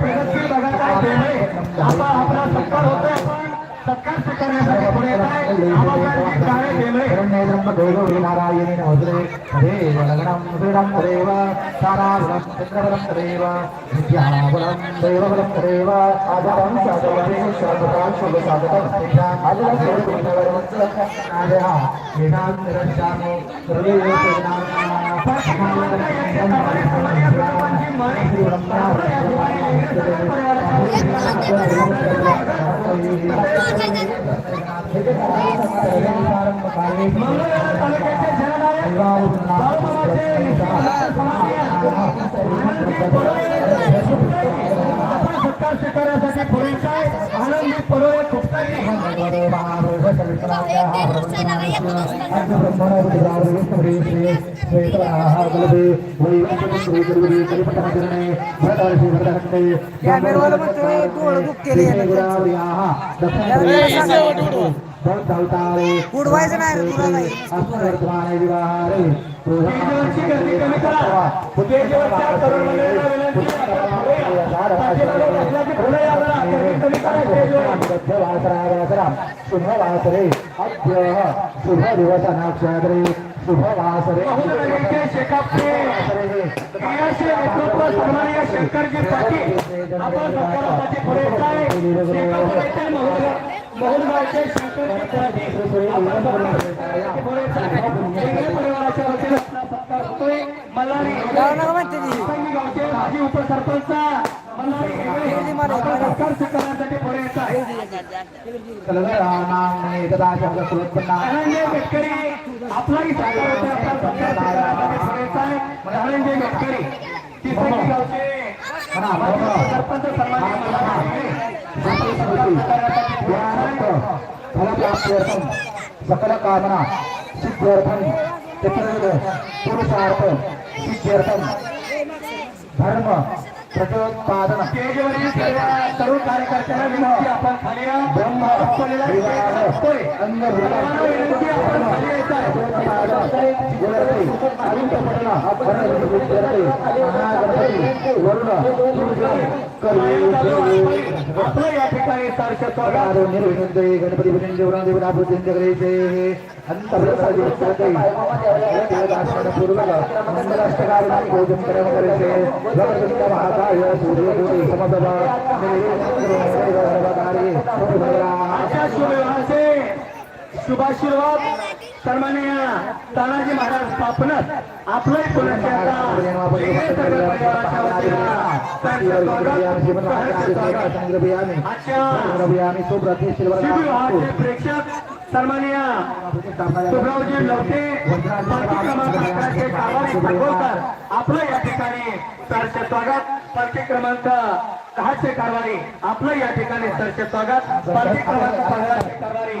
प्रगतशील आपला सत्कार होतोय सत्कार நாராயணேன வசுதே ஹரே வளகணம் பீடம் ததேவ சாராபுரம் சந்திரபுரம் ததேவ வித்யாபுரம் தேவபுரம் ததேவ அதரம் சதவதே சர்வதாம் சுப சாதகம் அதரம் சர்வதவரம் நாதயா வேதாம் આપણે સરકાર સ્વીકાર્યા સાથે પોલીસ આનંદી પરોએ ખૂબ बाळूमामाचे म्हणतोय डोळं उडवायचं नाही तुला नाही. शुभवासरे। अद्य शुभ दिवस नक्षत्रे शुभवासरे। शंकरजी पाटील आपण शंकरजी परिवाराच्या वतीने. सांगी गावचे माजी उपसरपंच सत्कार स्वीकारण्यासाठी पुढे येत आहे धनंजय गडकरी आपलाही धनंजय गडकरी सरपंच. सकल कामना सिद्ध्यर्थम चतुर्विध पुरुषार्थ सिद्ध्यर्थम धर्म प्रचोत्पादन स्टेजवरील सर्व तरुण कार्यकर्त्यांना विनंती आपण खाली या ब्रह्म असलेला स्टेज असतोय सर्वांना विनंती आपण खाली यायचं आहे आपलं या ठिकाणी सहर्ष स्वागत गणपती अशा शुभाशीर्वाद सन्माननीय तानाजी महाराज स्थापनच आपलंही पुण्याचे आता सगळे परिवाराच्या वतीनं. आजच्या प्रेक्षक सन्माननीय सुभरावजी लवटे सांगोलकर आपलं या ठिकाणी सहर्ष स्वागत पालखी क्रमांक दहाचे कारभारी आपलं या ठिकाणी सहर्ष स्वागत पालखी क्रमांक पंधराचे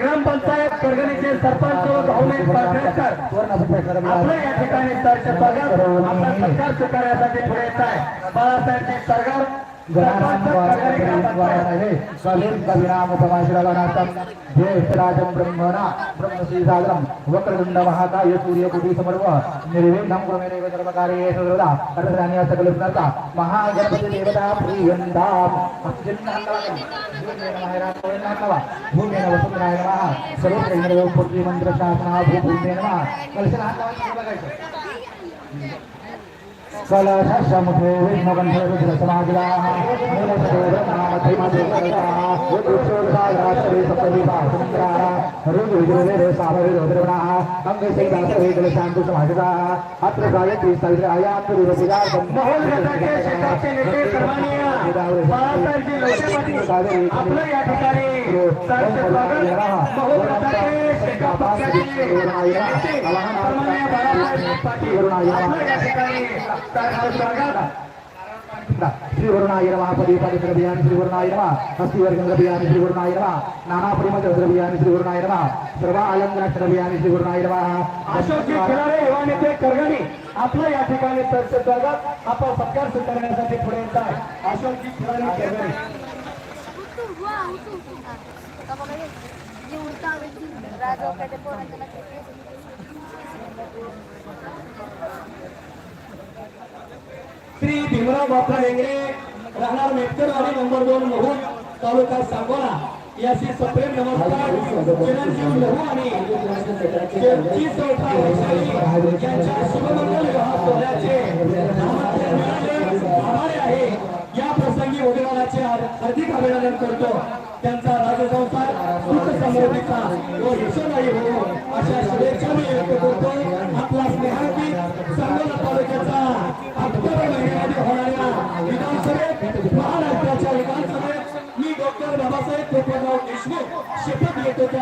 ग्रामपंचायत परगणीचे सरपंच व भाऊने पाटणकर आपलं या ठिकाणी सरचे आपला सरकार स्वीकारण्यासाठी पुढे येत आहे. बाळासाहेबजी सरकार ज्येष्ठराजं ब्रह्मणा ब्रह्मश्रीसागरं वक्रतुण्ड महाकाय सूर्यकोटि समर्व निर्विघ्नं कुर्मे सर्वकार्ये सर्वदा कर्तव्यानि सकलपुनर्ता देवता प्रियन्ताम् भूमेन वसुंधराय नमः सर्वत्र इंद्रदेव पुत्री मंत्र शासना नमः कलशनाथ कलशमुखे विष्णुकण्ठे रुद्रसमागिलाः नीलसदेवनामधैमदेवताः उत्सोदसागराश्री सप्तदीपाः सुमन्त्राः ऋग्विजुर्वेदे सामवेदोद्रवणाः अङ्गसैदासवेदलशान्तुसमाहिताः अत्र गायत्री सवित्रायात्रिवसिगार्थम् मोहोल गटाचे शेताचे नेते सन्माननीय बाळासाहेबजी लवटे पाटील आपलं या ठिकाणी सरचे स्वागत मोहोल गटाचे शेका पक्षाचे नेते सन्माननीय श्री वरुणाय नमः सर्व अलंकार द्रव्याणि श्री वरुणाय नमः अशोकजी खिलारे युवा नेते करगणी आपलं या ठिकाणी सरचे स्वागत आपण सत्कार स्वीकारण्यासाठी पुढे येत आहे अशोकजी खिलारे करगणी श्री भीमराव बापा हेंगरे राहणार मेटकरवाडी नंबर दोन लहू तालुका सांगोला. याशी सप्रेम नमस्कार. चिरंजीव लहू आणि जगजी चौथा वैशाली यांच्या शुभमंगल विवाह सोहळ्याचे आभारी आहे. या प्रसंगी वडिलांचे हार्दिक अभिनंदन करतो.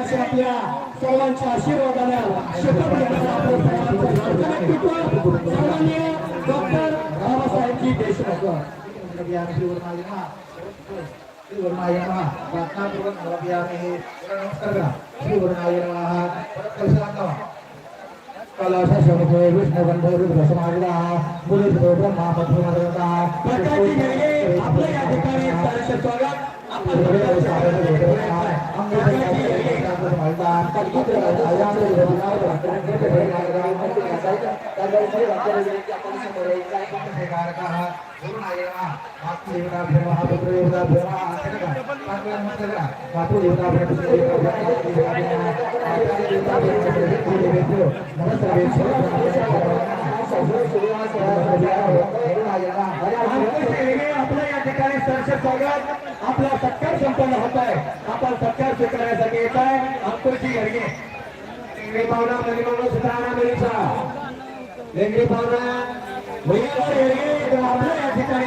त्याचे आपल्या सर्वांच्या आशीर्वादाने शपथ घेण्याचा आपलं सर्वांचं सन्माननीय डॉक्टर बाबासाहेबजी देशमुख. श्री वरुणाय नमः प्रार्थनापूर्वक द्रव्याणि नमस्कार. करा श्री वरुणाय नमः परत कलशाला कलश शब्दो विष्णुबंधो रुद्रसमाविदा मुनितो ब्रह्मा मध्वमदता प्रकाशी घेणे आपलं या ठिकाणी स्वागत आपण प्रकाशी घेणे. अंकुश हेगडे आपलं या ठिकाणी सहर्ष स्वागत आपला सत्कार संपन्न होत आहे. आपण सत्कार स्वीकारण्यासाठी येत आहे. अंकुरची गर्गे लेंगडी पावना मणिमंगळ सुधारणा मिळीचा लेंगडी पाहुणा भैया हेडगे आपलं या ठिकाणी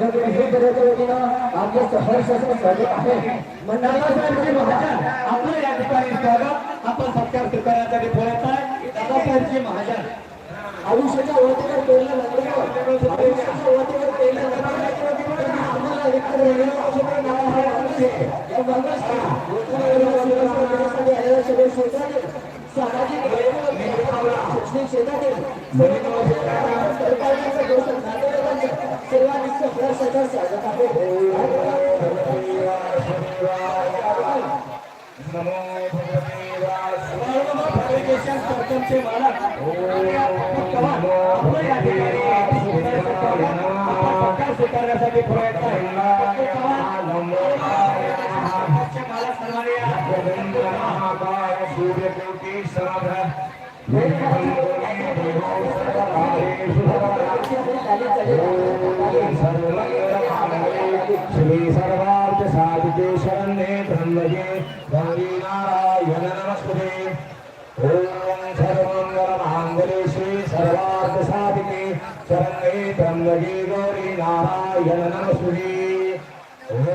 स्वीकारण्यासाठी पुढे येत आहे. आपलं या ठिकाणी स्वागत. आपण सत्कार स्वीकारण्यासाठी पुढे आहे. दादासाहेबजी महाजन. आयुष्याच्या वतीवर केलेलं आयुष्याच्या सामाजिक क्षेत्रातील सरकारच्या दोष नातेवाईकांचे सर्वांचे आहे मालक स्वीकारण्यासाठी पुढे येत आहे श्री सर्वार्थ साधिके शरण्ये ब्रह्मजे गौरी नारायण नमस्ते ओम सर्वमंगल मांगले श्री सर्वार्थ साधिके शरण्ये ब्रह्मजे गौरी नारायण नमस्ते ओम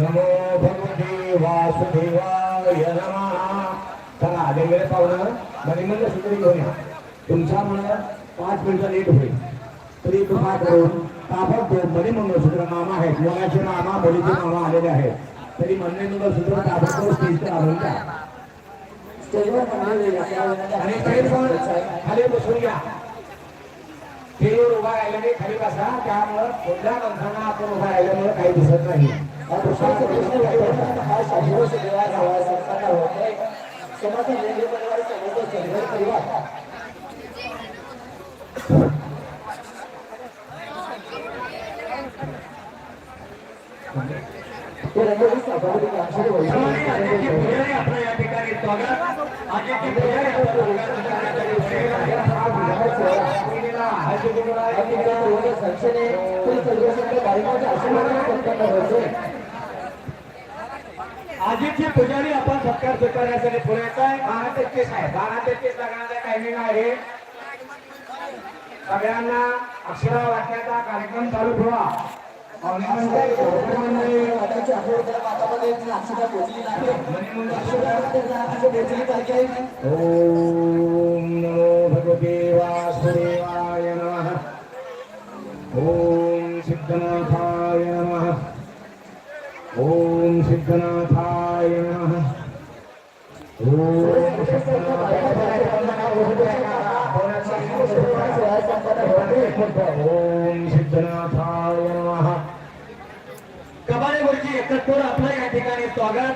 नमो भगवते वासुदेवाय नमः चला आलेले पाहुणं मणिमंद सुंदरी घेऊन या. तुमच्यामुळं पाच मिनिटं लेट होईल. तरी कृपा करून ताबडतोब मणिमंगळसूत्र मामा आहेत. मुलाचे मामा मुलीचे मामा आलेले आहेत. तरी म्हणणे सुद्धा ताबडतोब स्टेजवर आणून द्या. स्टेजवर म्हणले आणि तरी पण खाली बसून घ्या. उभा राहिल्याने खाली बसा. त्यामुळं कुठल्या माणसांना आपण उभा राहिल्यामुळे काही दिसत नाही. परिवार ते रंगोली साकारली आमच्याकडे वैशिष्ट्य सर्वांनी आदित्य पुजारी आपलं या ठिकाणी स्वागत आदित्य पुजारी आपलं आदित्य पुजारी आपण सत्कार स्वीकारण्यासाठी पुढे येत आहे. बारा टक्केच आहे. बारा टक्केच लागण्याचा टायमिंग आहे. सगळ्यांना अक्षरा वाटण्याचा कार्यक्रम चालू ठेवा. पाहुणे मंडळी, भोजन मंडळी, ओम नमो भगवते वासुदेवाय नमः। ओम सिद्धनाथाय नमः। ओम सिद्धनाथाय नमः। ओम सिद्धनाथाय नमः। कबाडे गुरुजी एकत्र आपलं या ठिकाणी स्वागत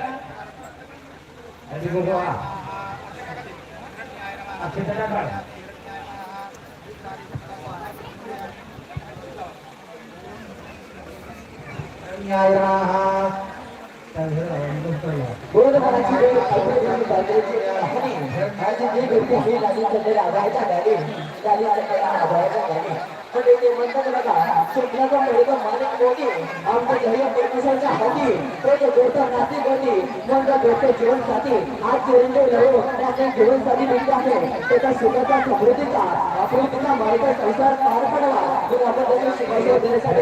अजी गोवा अक्षता काढ बरोबराची वेळ काहीतरी बाजूची आहे आणि गाडी गाडी पण ते म्हणतात बघा मुलगा ध्येय परमेश्वरच्या हाती तो गोष्ट नाती गती गोष्ट आज चिरंजीव लढो मिळते आहे त्याच्या सुखाचा समृद्धीचा संसार पार आपण त्याच्या देण्यासाठी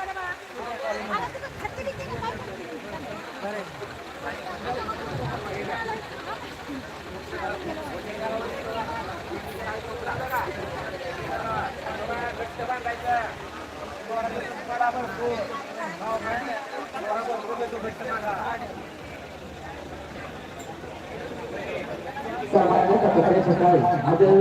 que se